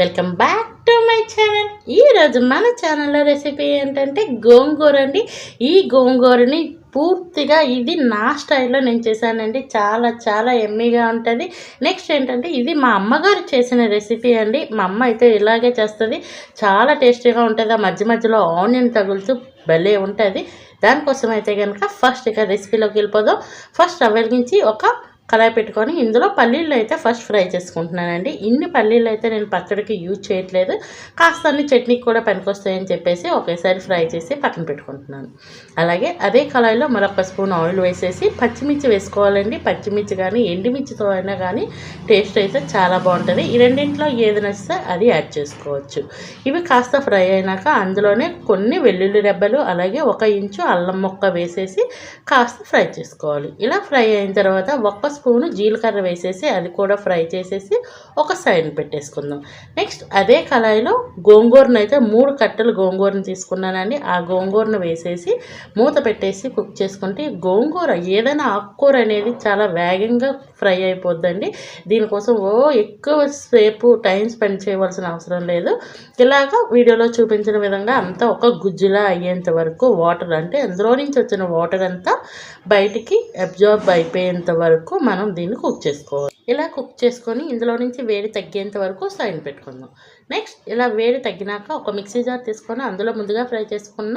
Welcome back to my channel ఈరోజు మన ఛానల్లో రెసిపీ ఏంటంటే గోంగూర అండి. ఈ గోంగూరని పూర్తిగా ఇది నా స్టైల్లో నేను చేశానండి. చాలా చాలా ఎమ్మీగా ఉంటుంది. నెక్స్ట్ ఏంటంటే ఇది మా అమ్మగారు చేసిన రెసిపీ అండి. మా అమ్మ అయితే ఇలాగే చేస్తుంది. చాలా టేస్టీగా ఉంటుంది. ఆ మధ్య మధ్యలో ఆనియన్ తగులుతూ భలే ఉంటుంది. దానికోసం అయితే కనుక ఫస్ట్ ఇక రెసిపీలోకి వెళ్ళిపోదాం. ఫస్ట్ వెలిగించి ఒక కళాయి పెట్టుకొని ఇందులో పల్లీలు అయితే ఫస్ట్ ఫ్రై చేసుకుంటున్నానండి. ఇన్ని పల్లీలు అయితే నేను పచ్చడికి యూజ్ చేయట్లేదు. కాస్త అన్ని చట్నీకి కూడా పనికొస్తాయని చెప్పేసి ఒకేసారి ఫ్రై చేసి పక్కన పెట్టుకుంటున్నాను. అలాగే అదే కళాయిలో మరొక స్పూన్ ఆయిల్ వేసేసి పచ్చిమిర్చి వేసుకోవాలండి. పచ్చిమిర్చి కానీ ఎండుమిర్చితో అయినా కానీ టేస్ట్ అయితే చాలా బాగుంటుంది. ఈ రెండింటిలో ఏది నచ్చితే అది యాడ్ చేసుకోవచ్చు. ఇవి కాస్త ఫ్రై అయినాక అందులోనే కొన్ని వెల్లుల్లి రెబ్బలు అలాగే ఒక ఇంచు అల్లం ముక్క వేసేసి కాస్త ఫ్రై చేసుకోవాలి. ఇలా ఫ్రై అయిన తర్వాత ఒక్క స్పూను జీలకర్ర వేసేసి అది కూడా ఫ్రై చేసేసి ఒక సైడ్ పెట్టేసుకుందాం. నెక్స్ట్ అదే కళాయిలో గోంగూరను అయితే మూడు కట్టలు గోంగూరను తీసుకున్నానండి. ఆ గోంగూరను వేసేసి మూత పెట్టేసి కుక్ చేసుకుంటే గోంగూర ఏదైనా ఆకుకూర అనేది చాలా వేగంగా ఫ్రై అయిపోద్దండి. దీనికోసం ఓ ఎక్కువ సేపు టైం స్పెండ్ చేయవలసిన అవసరం లేదు. ఇలాగ వీడియోలో చూపించిన విధంగా అంతా ఒక గుజ్జులా అయ్యేంత వరకు వాటర్ అంటే అందులో నుంచి వచ్చిన వాటర్ అంతా బయటికి అబ్జార్బ్ అయిపోయేంత వరకు మనం దీన్ని కుక్ చేసుకోవాలి. ఇలా కుక్ చేసుకొని ఇందులో నుంచి వేడి తగ్గేంత వరకు సైడ్ పెట్టుకుందాం. నెక్స్ట్ ఇలా వేడి తగ్గినాక ఒక మిక్సీ జార్ తీసుకొని అందులో ముందుగా ఫ్రై చేసుకున్న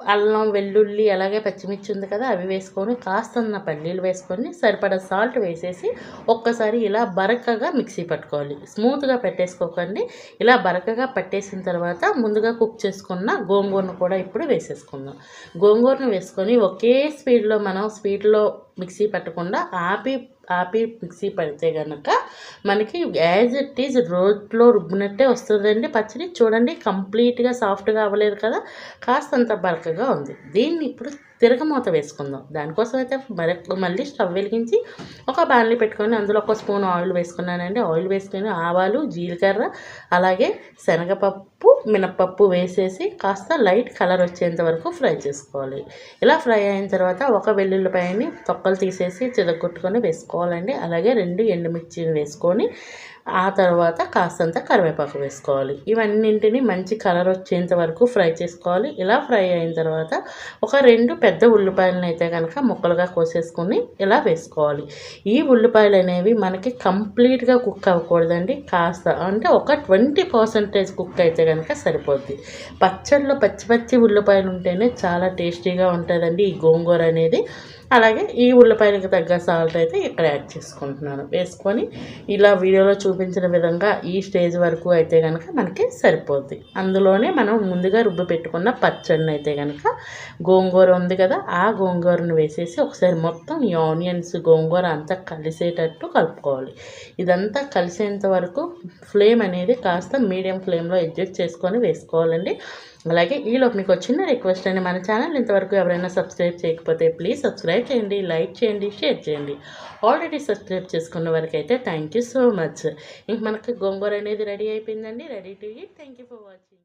అల్లం వెల్లుల్లి అలాగే పచ్చిమిర్చి ఉంది కదా అవి వేసుకొని కాస్తన్న పల్లీలు వేసుకొని సరిపడా సాల్ట్ వేసేసి ఒక్కసారి ఇలా బరకగా మిక్సీ పట్టుకోవాలి. స్మూత్గా పెట్టేసుకోకండి. ఇలా బరకగా పట్టేసిన తర్వాత ముందుగా కుక్ చేసుకున్న గోంగూరను కూడా ఇప్పుడు వేసేసుకుందాం. గోంగూరను వేసుకొని ఒకే స్పీడ్లో మనం స్పీడ్లో మిక్సీ పట్టకుండా ఆపి ఆపి మిక్సీ పడితే కనుక మనకి యాజ్ ఇట్ ఈజ్ రోట్లో రుబ్బినట్టే వస్తుందండి. పచ్చడి చూడండి కంప్లీట్గా సాఫ్ట్గా అవ్వలేదు కదా? కాస్తంత బరకగా ఉంది. దీన్ని ఇప్పుడు తిరగమూత వేసుకుందాం. దానికోసం అయితే మరి మళ్ళీ స్టవ్ వెలిగించి ఒక బాణలి పెట్టుకొని అందులో ఒక స్పూన్ ఆయిల్ వేసుకున్నానండి. ఆయిల్ వేసుకొని ఆవాలు జీలకర్ర అలాగే శనగపప్పు మినప్పప్పు వేసేసి కాస్త లైట్ కలర్ వచ్చేంత వరకు ఫ్రై చేసుకోవాలి. ఇలా ఫ్రై అయిన తర్వాత ఒక వెల్లుల్లిపాయని తొక్కలు తీసేసి చిదగొట్టుకొని వేసుకోవాలండి. అలాగే రెండు ఎండుమిర్చిని వేసుకొని ఆ తర్వాత కాస్తంత కరివేపాకు వేసుకోవాలి. ఇవన్నింటిని మంచి కలర్ వచ్చేంత వరకు ఫ్రై చేసుకోవాలి. ఇలా ఫ్రై అయిన తర్వాత ఒక రెండు పెద్ద ఉల్లిపాయలను అయితే కనుక ముక్కలుగా కోసేసుకుని ఇలా వేసుకోవాలి. ఈ ఉల్లిపాయలు అనేవి మనకి కంప్లీట్గా కుక్ అవ్వకూడదండి. కాస్త అంటే ఒక ట్వంటీ పర్సెంటేజ్ కుక్ అయితే కనుక సరిపోద్ది. పచ్చళ్ళు పచ్చి పచ్చి ఉల్లిపాయలు ఉంటేనే చాలా టేస్టీగా ఉంటుందండి ఈ గోంగూర అనేది. అలాగే ఈ ఉల్లిపాయలకు తగ్గ సాల్ట్ అయితే ఇక్కడ యాడ్ చేసుకుంటున్నాను. వేసుకొని ఇలా వీడియోలో చూపించిన విధంగా ఈ స్టేజ్ వరకు అయితే కనుక మనకి సరిపోద్ది. అందులోనే మనం ముందుగా రుబ్బు పెట్టుకున్న పచ్చడిని అయితే కనుక గోంగూర ఉంది కదా ఆ గోంగూరను వేసేసి ఒకసారి మొత్తం ఈ ఆనియన్స్ గోంగూర అంతా కలిసేటట్టు కలుపుకోవాలి. ఇదంతా కలిసేంత వరకు ఫ్లేమ్ అనేది కాస్త మీడియం ఫ్లేమ్లో అడ్జస్ట్ చేసుకొని వేసుకోవాలండి. అలాగే ఈలోపు మీకు వచ్చిన రిక్వెస్ట్ అండి మన ఛానల్ ఇంతవరకు ఎవరైనా సబ్స్క్రైబ్ చేయకపోతే ప్లీజ్ సబ్స్క్రైబ్ చేయండి లైక్ చేయండి షేర్ చేయండి. ఆల్రెడీ సబ్స్క్రైబ్ చేసుకున్న వరకు అయితే థ్యాంక్ యూ సో మచ్ ఇంక మనకు గోంగూర అనేది రెడీ అయిపోయిందండి. Ready to eat thank you for watching